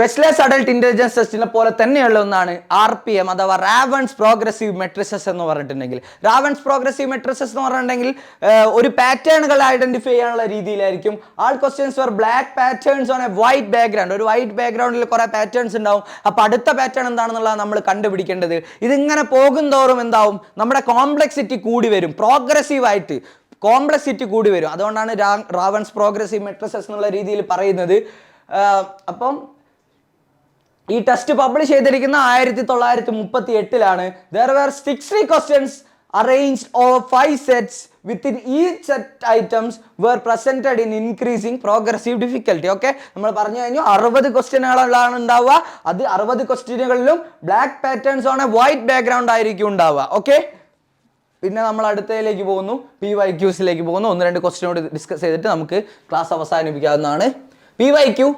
വെസ്ലേസ് അഡൽട്ട് ഇന്റലിജൻസ് ടെസ്റ്റിനെ പോലെ തന്നെയുള്ള ഒന്നാണ് ആർ പി എം അഥവാ റാവൺസ് പ്രോഗ്രസീവ് മെട്രിസസ് എന്ന് പറഞ്ഞിട്ടുണ്ടെങ്കിൽ. റാവൺസ് പ്രോഗ്രസീവ് മെട്രിസസ് എന്ന് പറഞ്ഞിട്ടുണ്ടെങ്കിൽ ഒരു പാറ്റേണുകൾ ഐഡന്റിഫൈ ചെയ്യാനുള്ള രീതിയിലായിരിക്കും. All questions for black patterns on a white background ഒരു വൈറ്റ് ബാക്ക്ഗ്രൗണ്ടിൽ കുറേ പാറ്റേൺസ് ഉണ്ടാവും. അപ്പോൾ അടുത്ത പാറ്റേൺ എന്താണെന്നുള്ളത് നമ്മൾ കണ്ടുപിടിക്കേണ്ടത്. ഇതിങ്ങനെ പോകും തോറും എന്താവും? നമ്മുടെ കോംപ്ലക്സിറ്റി കൂടി വരും. പ്രോഗ്രസീവ് ആയിട്ട് കോംപ്ലക്സിറ്റി കൂടി വരും. അതുകൊണ്ടാണ് റാവൺസ് പ്രോഗ്രസീവ് മെട്രിസസ് എന്നുള്ള രീതിയിൽ പറയുന്നത്. അപ്പം ഈ ടെസ്റ്റ് പബ്ലിഷ് ചെയ്തിരിക്കുന്ന ആയിരത്തി തൊള്ളായിരത്തി മുപ്പത്തി എട്ടിലാണ് there were sixty questions arranged over five sets within ഈ set items were presented in increasing progressive difficulty okay നമ്മൾ പറഞ്ഞു കഴിഞ്ഞു അറുപത് ക്വസ്റ്റ്യനുകളാണ് ഉണ്ടാവുക. അത് അറുപത് ക്വസ്റ്റ്യനുകളിലും ബ്ലാക്ക് പാറ്റേൺസ് ആണ് വൈറ്റ് ബാക്ക്ഗ്രൗണ്ട് ആയിരിക്കും ഉണ്ടാവുക. ഓക്കെ പിന്നെ നമ്മൾ അടുത്തതിലേക്ക് പോകുന്നു. പി വൈ ക്യൂസിലേക്ക് പോകുന്നു. ഒന്ന് രണ്ട് ക്വസ്റ്റ്യനോട് ഡിസ്കസ് ചെയ്തിട്ട് നമുക്ക് class അവസാനിപ്പിക്കാവുന്നതാണ്. P Y Q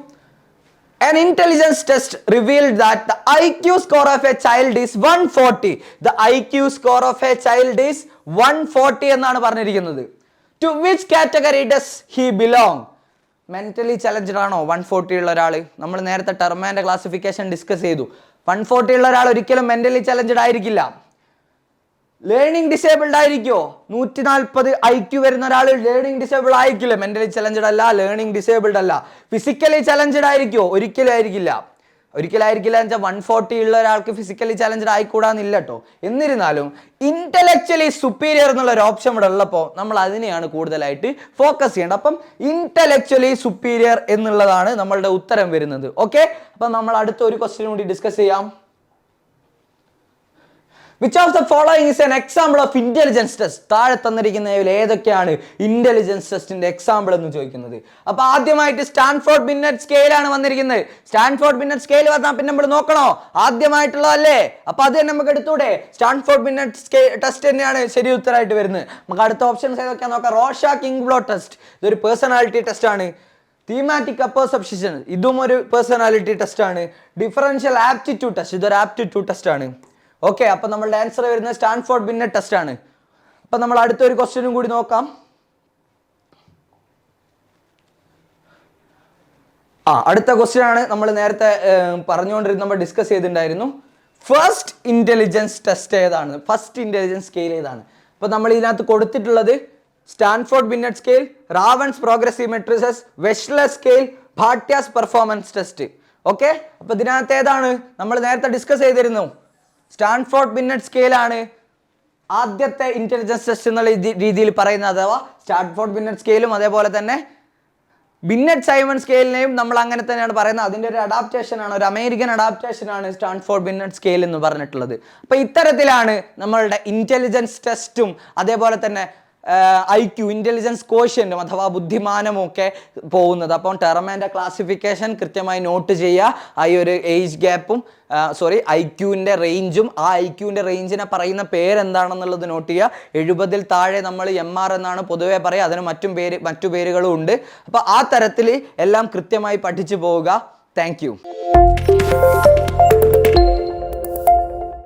An intelligence test revealed that the IQ score of a child is 140. The IQ score of a child is 140 എന്നാണ് പറഞ്ഞിരിക്കുന്നത്. To which category does he belong mentally challenged ആണോ? One forty ഉള്ള ഒരാൾ നമ്മൾ നേരത്തെ ടെർമാന്റെ classification discuss ചെയ്തു. One forty ഉള്ള ഒരാൾ ഒരിക്കലും മെന്റലി ചലഞ്ചഡ് ആയിരിക്കില്ല. ലേണിംഗ് ഡിസേബിൾഡ് ആയിരിക്കോ? നൂറ്റി നാൽപ്പത് ഐ ക്യു വരുന്ന ഒരാൾ ലേണിംഗ് ഡിസേബിൾ ആയിരിക്കില്ല. മെന്റലി ചലഞ്ചഡ് അല്ല ലേണിംഗ് ഡിസേബിൾഡ് അല്ല. ഫിസിക്കലി ചലഞ്ചഡ് ആയിരിക്കോ? ഒരിക്കലും ആയിരിക്കില്ല. ഒരിക്കലായിരിക്കില്ല എന്ന് വെച്ചാൽ വൺ ഫോർട്ടി ഉള്ള ഒരാൾക്ക് ഫിസിക്കലി ചലഞ്ചഡ് ആയിക്കൂടാന്നില്ല കേട്ടോ. എന്നിരുന്നാലും ഇന്റലക്ച്വലി സുപ്പീരിയർ എന്നുള്ള ഒരു ഓപ്ഷൻ ഇവിടെ ഉള്ളപ്പോൾ നമ്മൾ അതിനെയാണ് കൂടുതലായിട്ട് ഫോക്കസ് ചെയ്യേണ്ടത്. അപ്പം ഇന്റലക്ച്വലി സുപ്പീരിയർ എന്നുള്ളതാണ് നമ്മളുടെ ഉത്തരം വരുന്നത്. ഓക്കെ അപ്പം നമ്മൾ അടുത്ത ഒരു ക്വസ്റ്റ്യൻ കൂടി ഡിസ്കസ് ചെയ്യാം. Which of the following is an example of intelligence test താഴെ തന്നിരിക്കുന്നതിൽ ഏതൊക്കെയാണ് ഇന്റലിജൻസ് ടെസ്റ്റിന്റെ എക്സാമ്പിൾ എന്ന് ചോദിക്കുന്നത്? അപ്പൊ ആദ്യമായിട്ട് സ്റ്റാൻഫോർഡ് ബിന്നറ്റ് സ്കെയിലാണ് വന്നിരിക്കുന്നത്. സ്റ്റാൻഫോർഡ് ബിന്നറ്റ് സ്കെയിൽ വന്നാൽ പിന്നെ നമ്മൾ നോക്കണോ? ആദ്യമായിട്ടുള്ളതല്ലേ? അപ്പൊ അത് തന്നെ നമുക്ക് എടുത്തൂടെ? സ്റ്റാൻഫോർഡ് ബിന്നറ്റ് സ്കെ ടെസ്റ്റ് തന്നെയാണ് ശരി ഉത്തരമായിട്ട് വരുന്നത്. നമുക്ക് അടുത്ത ഓപ്ഷൻസ് ഏതൊക്കെയാ നോക്കാം? റോഷ കിങ് ബ്ലോ ടെസ്റ്റ് ഇതൊരു പേഴ്സണാലിറ്റി ടെസ്റ്റ് ആണ്. തീമാറ്റിക് അപ്പോസപ്ഷിഷൻ ഇതും ഒരു പേഴ്സണാലിറ്റി ടെസ്റ്റ് ആണ്. ഡിഫറൻഷ്യൽ ആപ്റ്റിറ്റ്യൂഡ് ടെസ്റ്റ് ഇതൊരു ആപ്റ്റിറ്റ്യൂഡ് ടെസ്റ്റ് ആണ്. ഓക്കെ അപ്പൊ നമ്മളുടെ ആൻസർ വരുന്നത് സ്റ്റാൻഫോർഡ് ബിന്നറ്റ് ടെസ്റ്റ് ആണ്. അപ്പൊ നമ്മൾ അടുത്തൊരു ക്വസ്റ്റ്യനും കൂടി നോക്കാം. ആ അടുത്ത ക്വസ്റ്റ്യൻ ആണ് നമ്മൾ നേരത്തെ പറഞ്ഞുകൊണ്ടിരുന്ന നമ്മൾ ഡിസ്കസ് ചെയ്തിട്ടുണ്ടായിരുന്നു. ഫസ്റ്റ് ഇന്റലിജൻസ് ടെസ്റ്റ് ഏതാണ്? ഫസ്റ്റ് ഇന്റലിജൻസ് സ്കെയിൽ ഏതാണ്? അപ്പൊ നമ്മൾ ഇതിനകത്ത് കൊടുത്തിട്ടുള്ളത് Stanford Binet scale Raven's progressive matrices Wechsler scale Bhatia's performance test okay അപ്പൊ ഇതിനകത്ത് ഏതാണ്? നമ്മൾ നേരത്തെ ഡിസ്കസ് ചെയ്തിരുന്നു. സ്റ്റാൻഫോർഡ് ബിന്നറ്റ് സ്കെയിലാണ് ആദ്യത്തെ ഇന്റലിജൻസ് ടെസ്റ്റ് എന്നുള്ള രീതിയിൽ പറയുന്നത് അഥവാ സ്റ്റാൻഫോർഡ് ബിന്നറ്റ് സ്കെയിലും അതേപോലെ തന്നെ ബിന്നറ്റ് സൈമൺ സ്കെയിലിനെയും നമ്മൾ അങ്ങനെ തന്നെയാണ് പറയുന്നത്. അതിന്റെ ഒരു അഡാപ്റ്റേഷൻ ആണ് ഒരു അമേരിക്കൻ അഡാപ്റ്റേഷൻ ആണ് സ്റ്റാൻഫോർഡ് ബിന്നറ്റ് സ്കെയിൽ എന്ന് പറഞ്ഞിട്ടുള്ളത്. അപ്പോൾ ഇത്തരത്തിലാണ് നമ്മളുടെ ഇന്റലിജൻസ് ടെസ്റ്റും അതേപോലെ തന്നെ ഐ ക്യു ഇന്റലിജൻസ് കോഷ്യന്റും അഥവാ ബുദ്ധിമാനവും ഒക്കെ പോകുന്നത്. അപ്പം ടെർമാന്റെ ക്ലാസിഫിക്കേഷൻ കൃത്യമായി നോട്ട് ചെയ്യുക. ഈ ഒരു ഏജ് ഗ്യാപ്പും സോറി ഐ ക്യുവിന്റെ റേഞ്ചും ആ ഐ ക്യുവിന്റെ റേഞ്ചിനെ പറയുന്ന പേരെന്താണെന്നുള്ളത് നോട്ട് ചെയ്യുക. എഴുപതിൽ താഴെ നമ്മൾ എം ആർ എന്നാണ് പൊതുവെ പറയുക. അതിന് മറ്റും പേര് മറ്റു പേരുകളും ഉണ്ട്. അപ്പോൾ ആ തരത്തിൽ എല്ലാം കൃത്യമായി പഠിച്ചു പോവുക. താങ്ക്